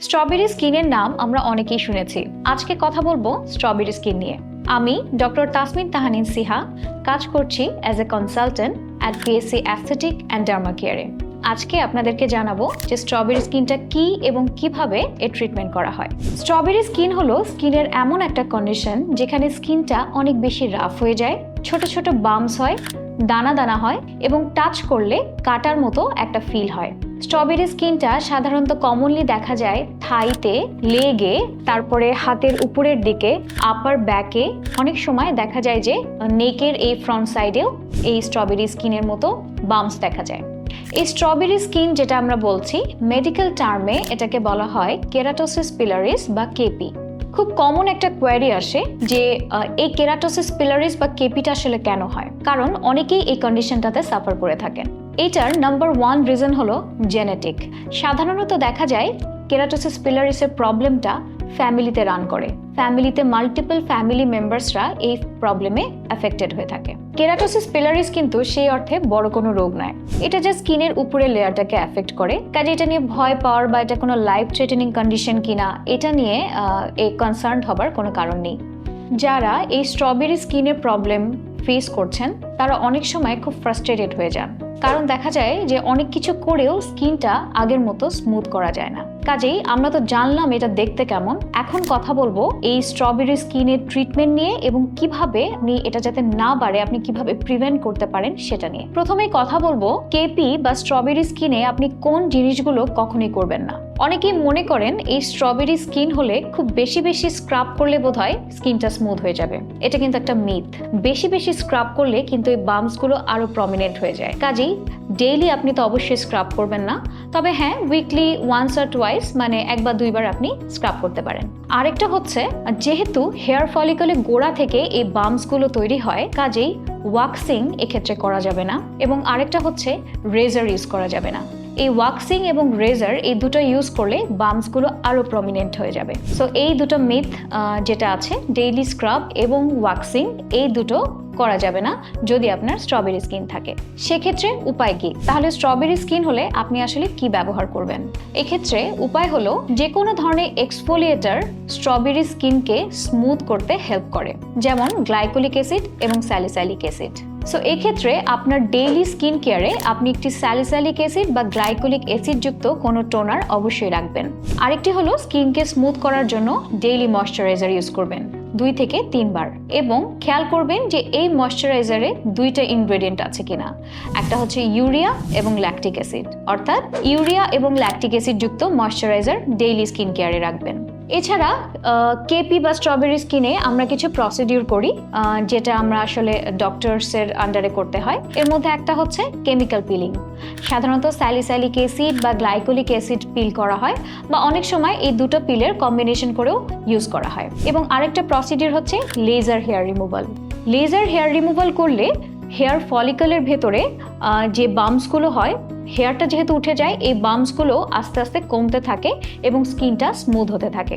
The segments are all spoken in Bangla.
স্ট্রবেরি স্কিনের নাম আমরা অনেকেই শুনেছি। আজকে কথা বলব স্ট্রবেরি স্কিন নিয়ে। আমি ডক্টর তাসমিন তাহানিন সিহা, কাজ করছি as a consultant at BSC aesthetic and derma কেয়ারে আজকে আপনাদেরকে জানাব যে স্ট্রবেরি স্কিনটা কি এবং কীভাবে এর ট্রিটমেন্ট করা হয়। স্ট্রবেরি স্কিন হলো স্কিনের এমন একটা কন্ডিশন যেখানে স্কিনটা অনেক বেশি রাফ হয়ে যায়, ছোট ছোট বামস হয়, দানা দানা হয় এবং টাচ করলে কাটার মতো একটা ফিল হয়। স্ট্রবেরি স্কিনটা সাধারণত কমনলি দেখা যায় থাইতে, লেগে, তারপরে হাতের উপরের দিকে আপার ব্যাকে অনেক সময় দেখা যায় যে নেকের এই ফ্রন্ট সাইডেও এই স্ট্রবেরি স্কিনের মতো বামস দেখা যায়। এই স্ট্রবেরি স্কিন যেটা আমরা বলছি মেডিকেল টার্মে এটাকে বলা হয় কেরাটোসিস পিলারিস বা কেপি খুব কমন একটা কোয়ারি আসে যে এই কেরাটোসিস পিলারিস বা কেপিটা আসলে কেন হয়? কারণ অনেকেই এই কন্ডিশনটাতে সাফার করে থাকেন। এটার নাম্বার ওয়ান রিজন হলো জেনেটিক সাধারণত দেখা যায় কেরাটোসিস পিলারিসের প্রবলেমটা ফ্যামিলিতে রান করে। ফ্যামিলিতে মাল্টিপল ফ্যামিলি মেম্বার্সরা এই প্রবলেমে অ্যাফেক্টেড হয়ে থাকে। কেরাটোসিস পিলারিস কিন্তু সেই অর্থে বড় কোনো রোগ নয়। এটা যে স্কিনের উপরে লেয়ারটাকে অ্যাফেক্ট করে। কাজে এটা নিয়ে ভয় পাওয়ার বা এটা কোনো লাইফ থ্রেটেনিং কন্ডিশন কিনা, এটা নিয়ে এই কনসার্ন হবার কোনো কারণ নেই। যারা এই স্ট্রবেরি স্কিনের প্রবলেম ফেস করছেন, তারা অনেক সময় খুব ফ্রাস্ট্রেটেড হয়ে যান। কারণ দেখা যায় যে অনেক কিছু করেও স্কিনটা আগের মতো স্মুথ করা যায় না। কাজেই আমরা তো জানলাম এটা দেখতে কেমন। এখন কথা বলব এই স্ট্রবেরি স্কিনের ট্রিটমেন্ট নিয়ে এবং কীভাবে আপনি এটা যাতে না বাড়ে, আপনি কীভাবে প্রিভেন্ট করতে পারেন সেটা নিয়ে। প্রথমেই কথা বলব কেপি বা স্ট্রবেরি স্কিনে আপনি কোন জিনিসগুলো কখনোই করবেন না। অনেকেই মনে করেন এই স্ট্রবেরি স্কিন হলে খুব বেশি বেশি স্ক্রাব করলে বোধহয় স্কিনটা স্মুথ হয়ে যাবে। এটা কিন্তু একটা মিথ বেশি বেশি স্ক্রাব করলে কিন্তু এই বাম্পসগুলো আরও প্রমিনেন্ট হয়ে যায়। কাজেই ডেইলি আপনি তো অবশ্যই স্ক্রাব করবেন না। তবে হ্যাঁ উইকলি ওয়ান্স আর টুয়াইস মানে এক বা দুইবার আপনি স্ক্রাব করতে পারেন। আরেকটা হচ্ছে, যেহেতু হেয়ার ফলিকলে গোড়া থেকে এই বাম্পসগুলো তৈরি হয়, কাজেই ওয়াক্সিং এক্ষেত্রে করা যাবে না। এবং আরেকটা হচ্ছে রেজার ইউজ করা যাবে না। এই ওয়াক্সিং এবং রেজার এই দুটো ইউজ করলে বাম্পসগুলো আরও প্রমিনেন্ট হয়ে যাবে। সো এই দুটো মিথ যেটা আছে ডেইলি স্ক্রাব এবং ওয়াক্সিং এই দুটো করা যাবে না যদি আপনার স্ট্রবেরি স্কিন থাকে। সেক্ষেত্রে উপায় কি? তাহলে স্ট্রবেরি স্কিন হলে আপনি আসলে কি ব্যবহার করবেন? এক্ষেত্রে উপায় হলো যে কোনো ধরনের এক্সফোলিয়েটার স্ট্রবেরি স্কিনকে স্মুথ করতে হেল্প করে, যেমন গ্লাইকোলিক অ্যাসিড এবং স্যালিসাইলিক অ্যাসিড সো এক্ষেত্রে আপনার ডেইলি স্কিন কেয়ারে আপনি একটি স্যালিস্যালিক অ্যাসিড বা গ্লাইকোলিক অ্যাসিড যুক্ত কোনো টোনার অবশ্যই রাখবেন। আরেকটি হলো স্কিনকে স্মুথ করার জন্য ডেইলি ময়শ্চারাইজার ইউজ করবেন। দুই থেকে তিনবার। এবং খেয়াল করবেন যে এই ময়শ্চারাইজারে দুইটা ইনগ্রেডিয়েন্ট আছে কিনা। একটা হচ্ছে ইউরিয়া এবং ল্যাকটিক অ্যাসিড। অর্থাৎ ইউরিয়া এবং ল্যাকটিক অ্যাসিড যুক্ত ময়শ্চারাইজার ডেইলি স্কিন কেয়ারে রাখবেন। এছাড়া কেপি বা স্ট্রবেরি স্কিনে আমরা কিছু প্রসিডিউর করি যেটা আমরা আসলে ডক্টরসের আন্ডারে করতে হয়। এর মধ্যে একটা হচ্ছে কেমিক্যাল পিলিং সাধারণত স্যালিসাইলিক অ্যাসিড বা গ্লাইকোলিক অ্যাসিড পিল করা হয় বা অনেক সময় এই দুটো পিলের কম্বিনেশন করেও ইউজ করা হয়। এবং আরেকটা প্রসিডিউর হচ্ছে laser hair removal laser hair removal করলে হেয়ার ফলিকলের ভেতরে যে বাম্পসগুলো হয় হেয়ারটা যেহেতু উঠে যায়, এই বাম্পসগুলো আস্তে আস্তে কমতে থাকে এবং স্কিনটা স্মুথ হতে থাকে।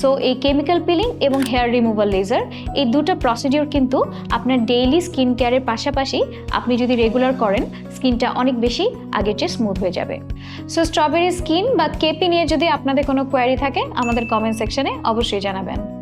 সো এই কেমিক্যাল পিলিং এবং হেয়ার রিমুভাল লেজার এই দুটো প্রসিডিওর কিন্তু আপনার ডেইলি স্কিন কেয়ারের পাশাপাশি আপনি যদি রেগুলার করেন, স্কিনটা অনেক বেশি আগের চেয়ে স্মুথ হয়ে যাবে। সো স্ট্রবেরি স্কিন বা কেপি নিয়ে যদি আপনাদের কোনো কোয়ারি থাকে, আমাদের কমেন্ট সেকশনে অবশ্যই জানাবেন।